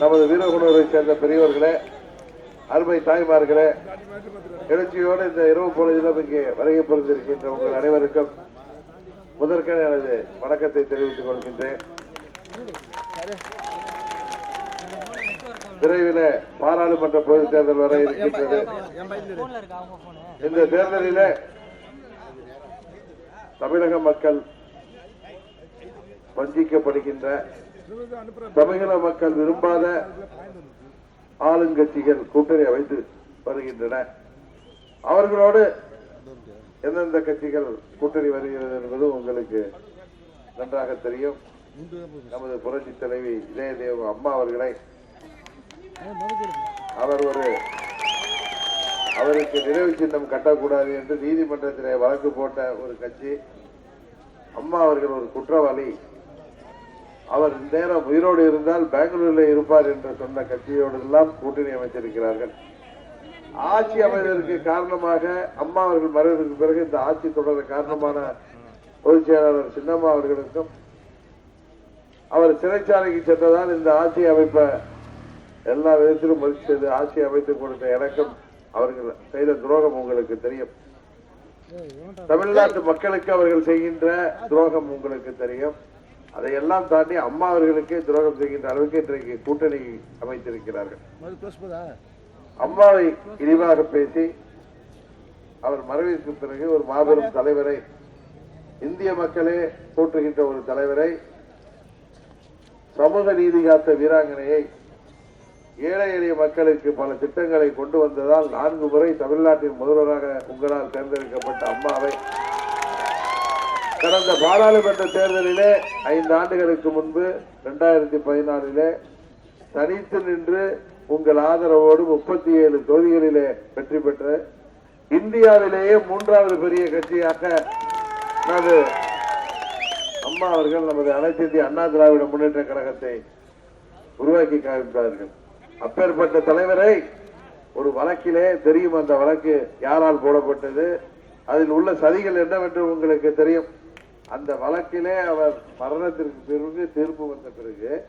நமது வீரகுணரை சேர்ந்த பெரியவர்களே அருமை தாய்மார்களே எழுச்சியோடு இந்த இரவு பொழுதிலும் இங்கே வருகை புரிந்திருக்கின்ற உங்கள் அனைவருக்கும் முதற்கன எனது வணக்கத்தை தெரிவித்துக் கொள்கின்றேன். விரைவில் பாராளுமன்ற பொது தேர்தல் வர இருக்கின்றது. இந்த தேர்தலில் தமிழக மக்கள் வஞ்சிக்கப்படுகின்ற தமிழக மக்கள் விரும்பாத ஆளுங்கட்சிகள் கூட்டணி அமைத்து வருகின்றன. அவர்களோடு எந்தெந்த கட்சிகள் கூட்டணி வருகிறது என்பது உங்களுக்கு நன்றாக தெரியும். நமது புரட்சி தலைவி இதயதேவ அம்மா அவர்களை அவர் ஒரு அவருக்கு நினைவு சின்னம் கட்டக்கூடாது என்று நீதிமன்றத்திலே வழக்கு போட்ட ஒரு கட்சி. அம்மா அவர்கள் ஒரு குற்றவாளி. அவர் நேரம் உயிரோடு இருந்தால் பெங்களூரில் இருப்பார் என்று சொன்ன கட்சியோடு எல்லாம் கூட்டணி அமைச்சிருக்கிறார்கள் ஆட்சி அமைவதற்கு காரணமாக அம்மா அவர்கள் மறைவதற்கு பிறகு இந்த ஆட்சி தொடர காரணமான பொதுச் செயலாளர் சின்னம்மா அவர்களுக்கும் அவர் சிறைச்சாலைக்கு சென்றதால் இந்த ஆட்சி அமைப்ப எல்லா விதத்திலும் முயற்சி செய்து ஆட்சி அமைத்துக் கொடுத்த எனக்கும் அவர்கள் செய்த துரோகம் உங்களுக்கு தெரியும். தமிழ்நாட்டு மக்களுக்கு அவர்கள் செய்கின்ற துரோகம் உங்களுக்கு தெரியும். அதையெல்லாம் தாண்டி அம்மா அவர்களுக்கு துரோகம் செய்கின்ற அளவுக்கு இன்றைக்கு கூட்டணி அமைத்திருக்கிறார்கள். அம்மாவை இழிவாக பேசி அவர் மறைவிற்கு பிறகு ஒரு மாபெரும் தலைவரை இந்திய மக்களே போற்றுகின்ற ஒரு தலைவரை சமூக நீதி காத்த வீராங்கனையை ஏழை எளிய மக்களுக்கு பல திட்டங்களை கொண்டு வந்ததால் நான்கு முறை தமிழ்நாட்டின் முதல்வராக உங்களால் தேர்ந்தெடுக்கப்பட்ட அம்மாவை கடந்த பாராளுமன்ற தேர்தலிலே ஐந்து ஆண்டுகளுக்கு முன்பு இரண்டாயிரத்தி பதினாறிலே தனித்து நின்று உங்கள் ஆதரவோடு முப்பத்தி ஏழு தொகுதிகளிலே வெற்றி பெற்ற இந்தியாவிலேயே மூன்றாவது பெரிய கட்சியாக நமது அம்மா அவர்கள் நமது அனைத்து இந்திய அண்ணா திராவிட முன்னேற்ற கழகத்தை உருவாக்கி காமித்தார்கள் அப்பேற்பட்ட தலைவரை ஒரு வழக்கிலே தெரியும் அந்த வழக்கு யாரால் போடப்பட்டது அதில் உள்ள சதிகள் என்னவென்று உங்களுக்கு தெரியும். அந்த வழக்கிலே அவர் மரணத்திற்கு பிறகு தீர்ப்பு வந்த பிறகு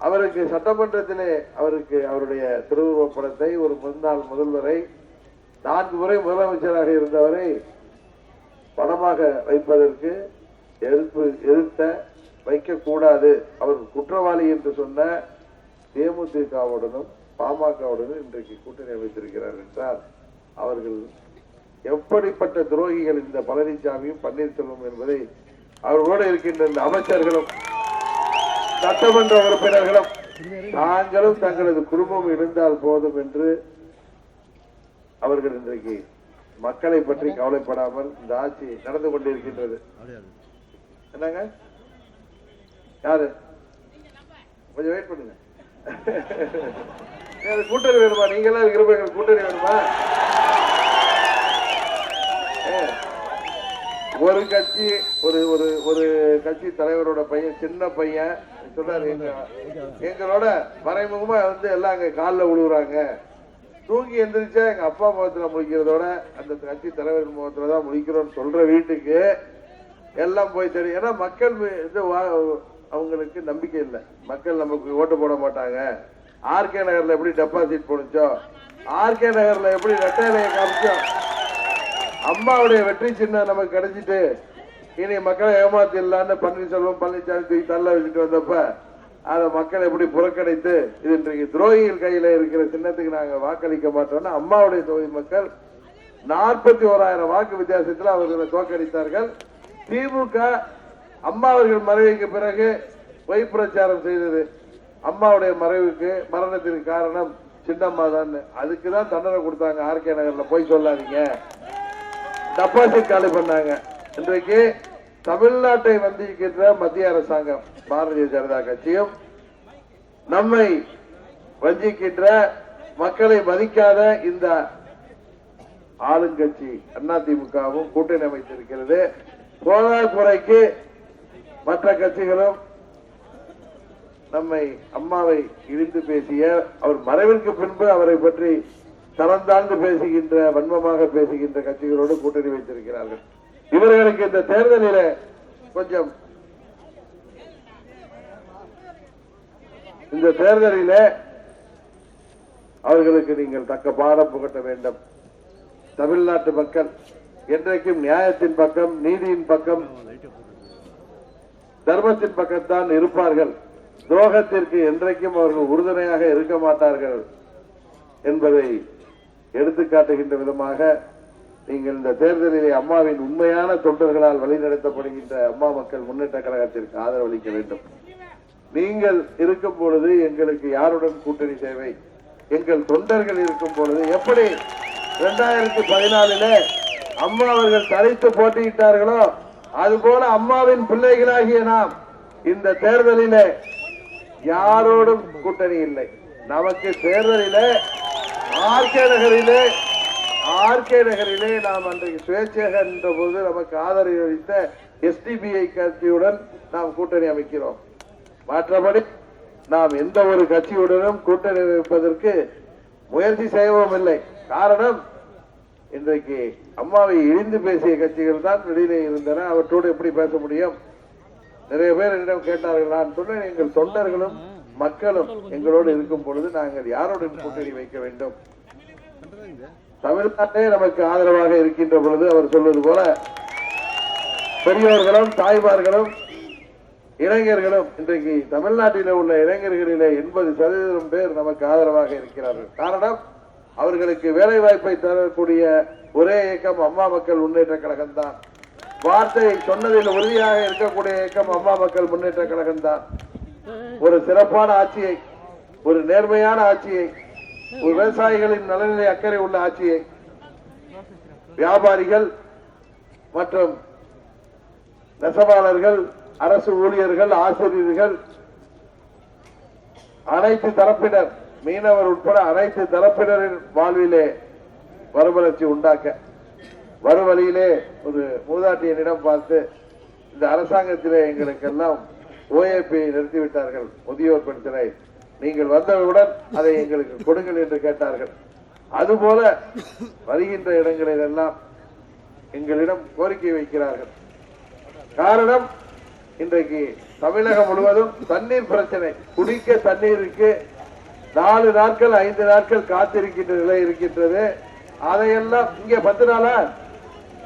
அவருக்கு சட்டமன்றத்திலே அவருக்கு அவருடைய திருவுருவப் படத்தை ஒரு முன்னாள் முதல்வரை நான்கு முறை முதலமைச்சராக இருந்தவரை பணமாக வைப்பதற்கு எதிர்ப்பு எதிர்த்த வைக்கக்கூடாது. அவர் குற்றவாளி என்று சொன்ன தேமுதிகவுடனும் பாமகவுடனும் இன்றைக்கு கூட்டணி அமைத்திருக்கிறார் என்றால் அவர்கள் எப்படிப்பட்ட துரோகிகள் இந்த பழனிசாமியும் பன்னீர்செல்வம் என்பதை அவர்களோடு இருக்கின்ற இந்த அமைச்சர்களும் சட்டமன்ற உறுப்பினர்களும் தாங்களும் தங்களது குடும்பம் இருந்தால் போதும் என்று அவர்கள் இன்றைக்கு மக்களை பற்றி கவலைப்படாமல் இந்த ஆட்சி நடந்து கொண்டிருக்கின்றது. என்னங்க? யாரு? கொஞ்சம் வெயிட் பண்ணுங்க. எனக்கு கூட்டணி வேணுமா? நீங்களா எல்லாம் இருக்கிறப்ப எங்களுக்கு கூட்டணி வேணுமா? ஒரு கட்சி ஒரு ஒரு ஒரு கட்சி தலைவரோட பையன் சின்ன பையன் சொன்னாரு எங்களோட மறைமுகமா வந்து எல்லாம் அங்க காலில் விழுகுறாங்க தூங்கி எந்திரிச்சா எங்க அப்பா முகத்துல முடிக்கிறதோட அந்த கட்சி தலைவர் முகத்துல தான் முடிக்கிறோம்னு சொல்ற வீட்டுக்கு எல்லாம் போய் தெரியும். ஏன்னா மக்கள் இது வா- அவங்களுக்கு நம்பிக்கை இல்லை. மக்கள் நமக்கு ஓட்டு போட மாட்டாங்க. ஆர்கே நகர்ல எப்படி டெபாசிட் போனுச்சோ ஆர்கே நகர்ல எப்படி ரெட்டையிலையை காமிச்சோம் அம்மாவுடைய வெற்றி சின்னம் நமக்கு கிடைச்சிட்டு இனி மக்களை ஏமாத்திடலான்னு பன்னீர்செல்வம் பழனிசாமி தூக்கி தள்ள வச்சுட்டு வந்தப்ப அதை மக்கள் எப்படி புறக்கணித்து இது இன்றைக்கு துரோகிகள் கையில இருக்கிற சின்னத்துக்கு நாங்கள் வாக்களிக்க மாட்டோம்னா அம்மாவுடைய தொகுதி மக்கள் நாற்பத்தி ஓராயிரம் வாக்கு வித்தியாசத்தில் அவர்களை தோற்கடித்தார்கள். திமுக அம்மா அவர்கள் மறைவுக்கு பிறகு பொய் பிரச்சாரம் செய்தது. அம்மாவுடைய மறைவுக்கு மரணத்திற்கு காரணம் சின்னம்மா தான் அதுக்கு தான் தண்டனை கொடுத்தாங்க ஆர்கே நகரில். போய் சொல்லாதீங்க. டெபாசிட் காலி பண்ணாங்க. இன்றைக்கு தமிழ்நாட்டை வந்திருக்கின்ற மத்திய அரசாங்கம் பாரதிய ஜனதா கட்சியும் நம்மை வஞ்சிக்கின்ற மக்களை மதிக்காத இந்த ஆளுங்கட்சி அதிமுகவும் கூட்டணி அமைத்திருக்கிறது. போதாக்குறைக்கு மற்ற கட்சிகளும் நம்மை அம்மாவை இழிந்து பேசிய அவர் மறைவிற்கு பின்பு அவரை பற்றி தரந்தாழ்ந்து பேசுகின்ற வன்மமாக பேசுகின்ற கட்சிகளோடு கூட்டணி வைத்திருக்கிறார்கள். இவர்களுக்கு இந்த தேர்தலில கொஞ்சம் இந்த தேர்தலில் அவர்களுக்கு நீங்கள் தக்க பாடம் புகட்ட வேண்டும். தமிழ்நாட்டு மக்கள் என்றைக்கும் நியாயத்தின் பக்கம் நீதியின் பக்கம் தர்மத்தின் பக்கத்தான் இருப்பார்கள். துரோகத்திற்கு என்றைக்கும் அவர்கள் உறுதுணையாக இருக்க மாட்டார்கள் என்பதை எடுத்துக்காட்டுகின்ற விதமாக நீங்கள் இந்த தேர்தலிலே அம்மாவின் உண்மையான தொண்டர்களால் வழிநடத்தப்படுகின்ற அம்மா மக்கள் முன்னேற்ற கழகத்திற்கு ஆதரவளிக்க வேண்டும். நீங்கள் இருக்கும் பொழுது எங்களுக்கு யாருடன் கூட்டணி தேவை? எங்கள் தொண்டர்கள் இருக்கும் பொழுது எப்படி? இரண்டாயிரத்தி பதினாலிலே அம்மா அவர்கள் தலைத்து போட்டியிட்டார்களோ அதுபோல அம்மாவின் பிள்ளைகளாகிய நாம் இந்த தேர்தலிலே யாரோடும் கூட்டணி இல்லை. நமக்கு தேர்தலிலே ஆர்கே நகரிலே ஆர்கே நகரிலே நாம் அன்றைக்கு சுயேட்சையாக என்ற போது நமக்கு ஆதரவு அளித்த எஸ்டிபிஐ கட்சியுடன் நாம் கூட்டணி அமைக்கிறோம். மற்றபடி நாம் எந்த ஒரு கட்சியுடனும் கூட்டணி அமைப்பதற்கு முயற்சி செய்யவும் இல்லை. காரணம் இன்றைக்கு அம்மாவை இழிந்து பேசிய கட்சிகள் தான் வெளியிலே இருந்தன. அவற்றோடு எப்படி பேச முடியும்? நிறைய பேர் என்னிடம் கேட்டார்கள். நான் சொன்னேன் எங்கள் தொண்டர்களும் மக்களும் எங்களோடு இருக்கும் பொழுது நாங்கள் யாருடன் கூட்டணி வைக்க வேண்டும்? தமிழ்நாட்டே நமக்கு ஆதரவாக இருக்கின்ற பொழுது அவர் சொல்வது போல பெரியோர்களும் தாய்மார்களும் இளைஞர்களும் இன்றைக்கு தமிழ்நாட்டில உள்ள இளைஞர்களிலே எண்பது சதவீதம் பேர் நமக்கு ஆதரவாக இருக்கிறார்கள். காரணம் அவர்களுக்கு வேலை வாய்ப்பை தரக்கூடிய ஒரே இயக்கம் அம்மா மக்கள் முன்னேற்ற கழகம் தான் வார்த்தை சொன்னதில் உறுதியாக இருக்கக்கூடிய இயக்கம் அம்மா மக்கள் முன்னேற்ற கழகம் தான் ஒரு சிறப்பான ஆட்சியை ஒரு நேர்மையான ஆட்சியை ஒரு விவசாயிகளின் நலநிலை அக்கறை உள்ள ஆட்சியை வியாபாரிகள் மற்றும் நெசவாளர்கள் அரசு ஊழியர்கள் ஆசிரியர்கள் அனைத்து தரப்பினர் மீனவர் உட்பட அனைத்து தரப்பினரின் வாழ்விலே வறுமலர்ச்சி உண்டாக்க வரும் வழியிலே ஒரு மூதாட்டியனிடம் பார்த்து இந்த அரசாங்கத்திலே எங்களுக்கெல்லாம் ஓஏபி நிறுத்திவிட்டார்கள். முதியோர் பிரச்சனை நீங்கள் வந்தவுடன் அதை எங்களுக்கு கொடுங்கள் என்று கேட்டார்கள். அதுபோல வருகின்ற இடங்களில் எல்லாம் எங்களிடம் கோரிக்கை வைக்கிறார்கள். காரணம் இன்றைக்கு தமிழகம் முழுவதும் தண்ணீர் பிரச்சனை. குடிக்க தண்ணீருக்கு நாலு நாட்கள் ஐந்து நாட்கள் காத்திருக்கின்ற நிலை இருக்கின்றது. அதையெல்லாம் இங்கே பத்து நாளா?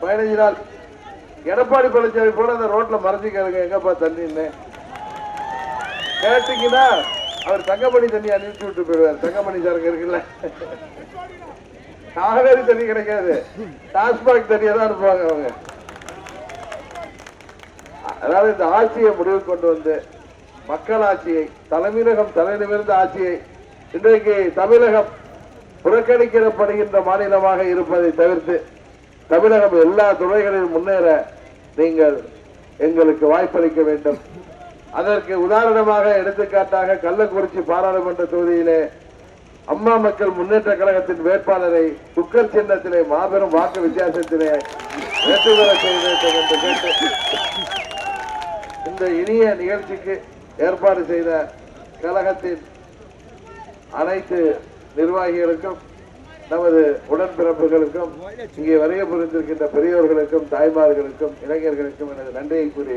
பதினஞ்சு நாள். எடப்பாடி பழனிசாமி போல அந்த ரோட்ல மறைஞ்சிக்காருங்க எங்கப்பா தண்ணின்னு கேட்டீங்கன்னா அவர் தங்கமணி தண்ணி அனுப்பிச்சு விட்டு போயிடுவார். தங்கமணி சாருங்க இருக்குல்ல. காவேரி தண்ணி கிடைக்காது. டாஸ்மாக் தண்ணியை தான் அனுப்புவாங்க அவங்க. அதாவது இந்த ஆட்சியை முடிவு கொண்டு வந்து மக்கள் ஆட்சியை தலைமையகம் தலைநிமிர்ந்த ஆட்சியை இன்றைக்கு தமிழகம் புறக்கணிக்கப்படுகின்ற மாநிலமாக இருப்பதை தவிர்த்து தமிழகம் எல்லா துறைகளிலும் முன்னேற நீங்கள் எங்களுக்கு வாய்ப்பளிக்க வேண்டும். அதற்கு உதாரணமாக எடுத்துக்காட்டாக கள்ளக்குறிச்சி பாராளுமன்ற தொகுதியிலே அம்மா மக்கள் முன்னேற்ற கழகத்தின் வேட்பாளரை குக்கர் சின்னத்திலே மாபெரும் வாக்கு வித்தியாசத்திலே வெற்றி பெற செய்ய வேண்டும் என்று கேட்டு இந்த இனிய நிகழ்ச்சிக்கு ஏற்பாடு செய்த கழகத்தின் அனைத்து நிர்வாகிகளுக்கும் நமது உடன்பிறப்புகளுக்கும் இங்கே வரைய புரிந்திருக்கின்ற பெரியோர்களுக்கும் தாய்மார்களுக்கும் இளைஞர்களுக்கும் எனது நன்றியை கூறி